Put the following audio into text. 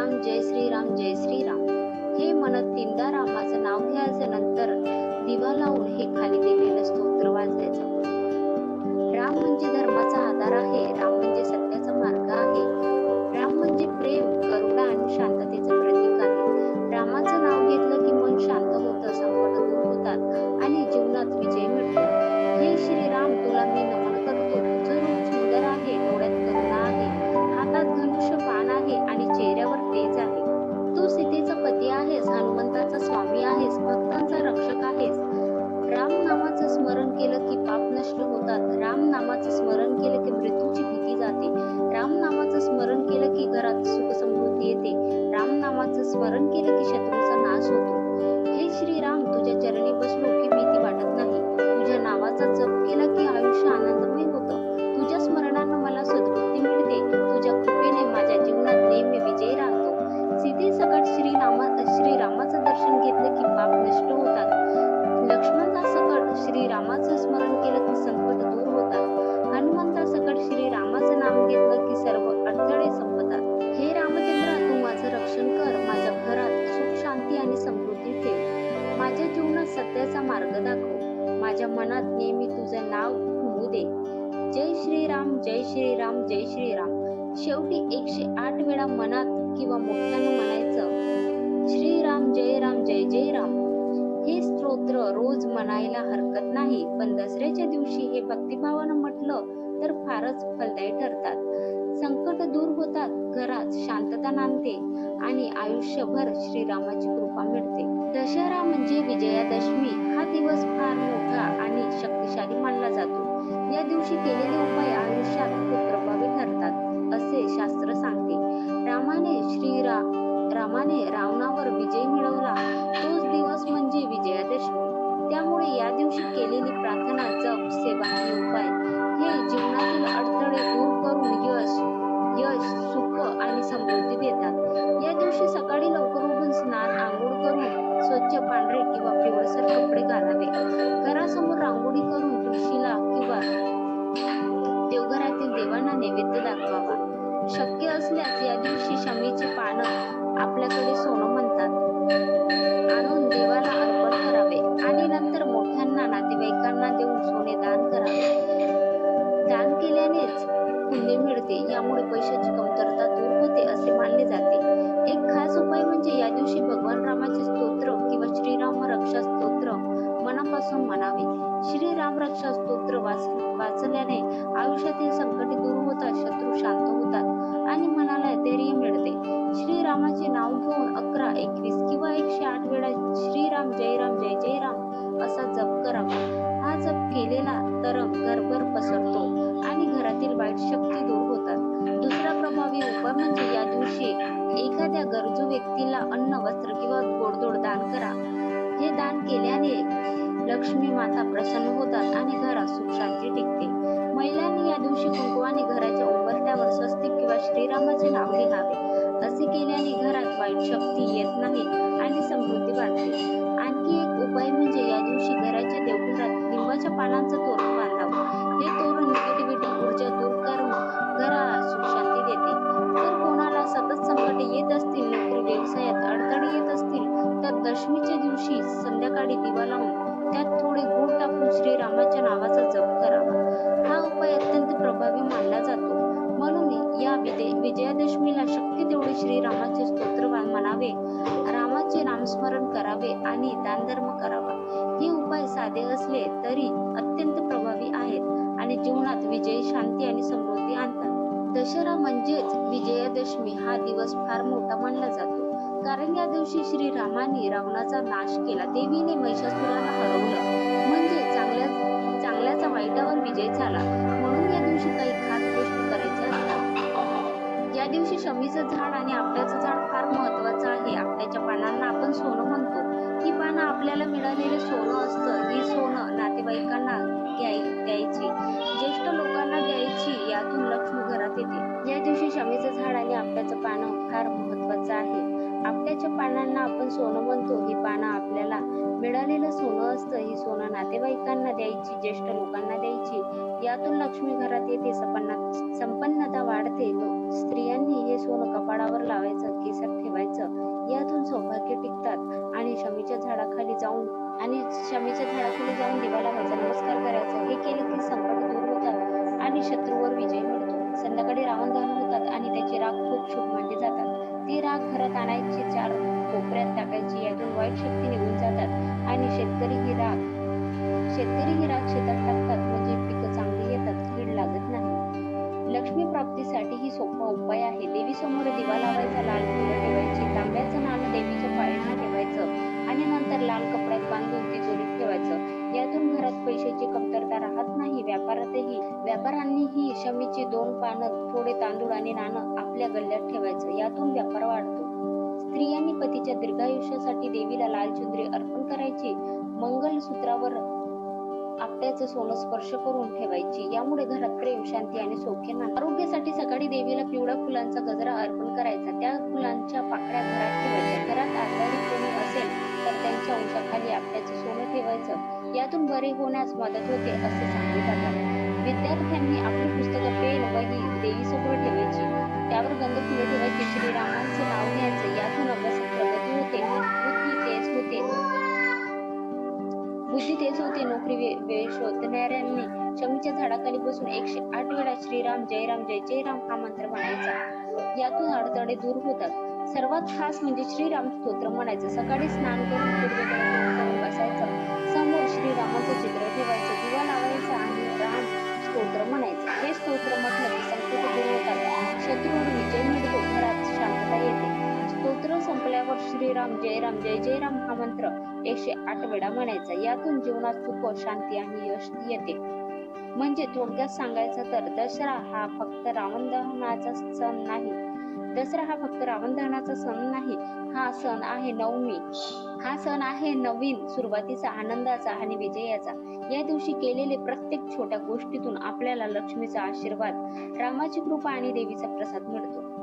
श्रीराम जय श्रीराम जय श्रीराम. हे म्हणत तीनदा रामाचं नाव घ्यायचं नंतर दिवा लावून हे खाली दिलेलं स्तोत्र वाचायचं राम म्हणजे धर्माचा आधार आहे. राम म्हणजे श्रीरामाचं स्मरण केलं की संकट दूर होतात. हनुमंता सकट श्रीरामाचं नाम घेतलं की सर्व अडथळे संपतात. हे रामचंद्र तू माझं रक्षण कर माझ्या घरात सुख शांती आणि समृद्धी ठेव. माझ्या जीवनात सत्याचा मार्ग दाखव. माझ्या मनात नेहमी तुझं नाव होऊ दे. जय श्रीराम जय श्रीराम जय श्रीराम. शेवटी एकशे आठ वेळा मनात किंवा मोठ्यानं म्हणायचं श्रीराम जय राम जय जय राम रोज म्हणायला हरकत नाही. पण दसऱ्याच्या दिवशी हे भक्तिभावानं म्हटलं तर फारच फलदायी ठरतात. संकट दूर होतात घरात शांतता नांदते आणि आयुष्यभर श्रीरामाची कृपा मिळते. दशहरा म्हणजे विजयादशमी. हा दिवस फार मोठा आणि शक्तिशाली मानला जातो. या दिवशी केलेले उपाय आयुष्यात खूप प्रभावी ठरतात असे शास्त्र सांगते. रामाने श्रीरा रामाने रावणावर शमीची पानं आपल्याकडे सोनं वाईट शक्ती दूर होतात. दुसरा प्रभावी उपाय म्हणजे या दिवशी एखाद्या गरजू व्यक्तीला अन्न वस्त्र किंवा गोडधोड दान करा. हे दान केल्याने लक्ष्मी माता प्रसन्न होतात आणि घरात सुख शांती टिकते. महिलांनी या दिवशी कुंकवाने घराच्या उंबरठ्यावर स्वस्तिक किंवा श्रीरामाचे नाव लिहावे. असे केल्याने घरात वाईट शक्ती येत नाही आणि समृद्धी वाढते. आणखी एक उपाय म्हणजे या दिवशी घराच्या देवघरात लिंबाच्या पानांचं तोरण बांधावं. हे तोरण दशमीच्या दिवशी संध्याकाळी दिवा लावून त्यात थोडे गुळ टाकून श्रीरामाच्या नावाचा जप करावा. हा उपाय अत्यंत प्रभावी मानला जातो. म्हणून या विजय विजयादशमीला शक्य तेवढे श्रीरामाचे स्तोत्र म्हणावे. रामाचे नामस्मरण करावे आणि दानधर्म करावा. हे उपाय साधे असले तरी अत्यंत प्रभावी आहेत आणि जीवनात विजय शांती आणि समृद्धी आणतात. दशरा म्हणजेच विजयादशमी हा दिवस फार मोठा मानला जातो. कारण या दिवशी श्रीरामाने रावणाचा नाश केला. देवीने महिषासुराला हरवलं. म्हणजे चांगल्या चांगल्याचा वाईटावर विजय झाला. म्हणून या दिवशी काही खास गोष्टी करायच्या असतात. या दिवशी शमीचं झाड आणि आपट्याचं झाड फार महत्वाचं आहे. आपट्याच्या पानांना आपण सोनं म्हणतो. ही पानं आपल्याला मिळालेलं सोनं असतं. ही सोनं नातेवाईकांना द्याय द्यायची. ज्येष्ठ लोकांना द्यायची यातून लक्ष्मी घरात येते. या दिवशी शमीचं झाड आणि आपट्याचं पानं फार महत्वाचं आहे. आपल्याच्या पानांना आपण सोनं म्हणतो. ही पानं आपल्याला मिळालेलं सोनं असतं. ही सोनं नातेवाईकांना द्यायची ज्येष्ठ लोकांना द्यायची. यातून लक्ष्मी घरात येते सपना संपन्नता वाढते. स्त्रियांनी हे सोनं कपाळावर लावायचं केसात ठेवायचं. यातून सौभाग्य टिकतात. आणि शमीच्या झाडाखाली जाऊन आणि शमीच्या झाडाखाली जाऊन देवाला व्हायचा नमस्कार करायचा. हे केलं की संकट दूर होतात आणि शत्रूवर विजय मिळतो. संध्याकाळी रावण दहन होतात आणि त्याचे राग खूप शुभ मानले जातात. ती राख घरात आणायची चार कोपऱ्यात टाकायची यातून वाईट शक्ती निघून जातात. आणि शेतकरी ही राख शेतकरी ही राख शेतात टाकतात म्हणजे पिकं चांगली येतात कीड लागत नाही. लक्ष्मी प्राप्तीसाठी व्यापाऱ्यांनीही दोन पानं थोडे तांदूळ आणि नाणं आपल्या गल्ल्यात ठेवायचं. यातून व्यापार वाढतो. स्त्रियांनी पतीच्या दीर्घायुष्यासाठी देवीला लाल चुंदरी अर्पण करायची. मंगलसूत्रावर आपट्याचं सोनं स्पर्श करून ठेवायची. यामुळे घरात प्रेम शांती आणि सौख्य आरोग्यासाठी सकाळी देवीला पिवळ्या फुलांचा गजरा अर्पण करायचा. त्या फुलांच्या पाकळ्या घरात ठेवायच्या. घरात आजारी कोणी असेल तर त्यांच्या अंशाखाली आपट्याचं सोनं ठेवायचं. यातून बरे होण्यास मदत होते असे सांगले. विद्यार्थ्यांनी आपली पुस्तकं पेन वही देवीसमोर ठेवायची. त्यावर गंध फुले ठेवायची. श्रीरामांचे नाव घ्यायचे. यातून अभ्यासात प्रगती होते. बुद्धी तेज होते. बुद्धी तेज होते. नोकरी वेळ शोधणाऱ्यांनी शमीच्या झाडाखाली बसून एकशे आठ वेळा श्रीराम जयराम जय जयराम हा मंत्र म्हणायचा. यातून अडथळे दूर होतात. सर्वात खास म्हणजे श्रीराम स्तोत्र म्हणायचं. सकाळी स्नान करून पूर्वेकडे करून बसायचं. राम जयराम जय जयराम हा मंत्र एकशे आठ वेळा म्हणायचा. यातून जीवनात सुख शांती आणि यश येते. म्हणजे थोडक्यात सांगायचं तर दसरा हा फक्त रावण दहनाचा सण नाही. दसरा हा फक्त रावण दहनाचा सण नाही. हा सण आहे नवमी. हा सण आहे नवीन सुरुवातीचा आनंदाचा आणि विजयाचा. या दिवशी केलेले प्रत्येक छोट्या गोष्टीतून आपल्याला लक्ष्मीचा आशीर्वाद रामाची कृपा आणि देवीचा प्रसाद मिळतो.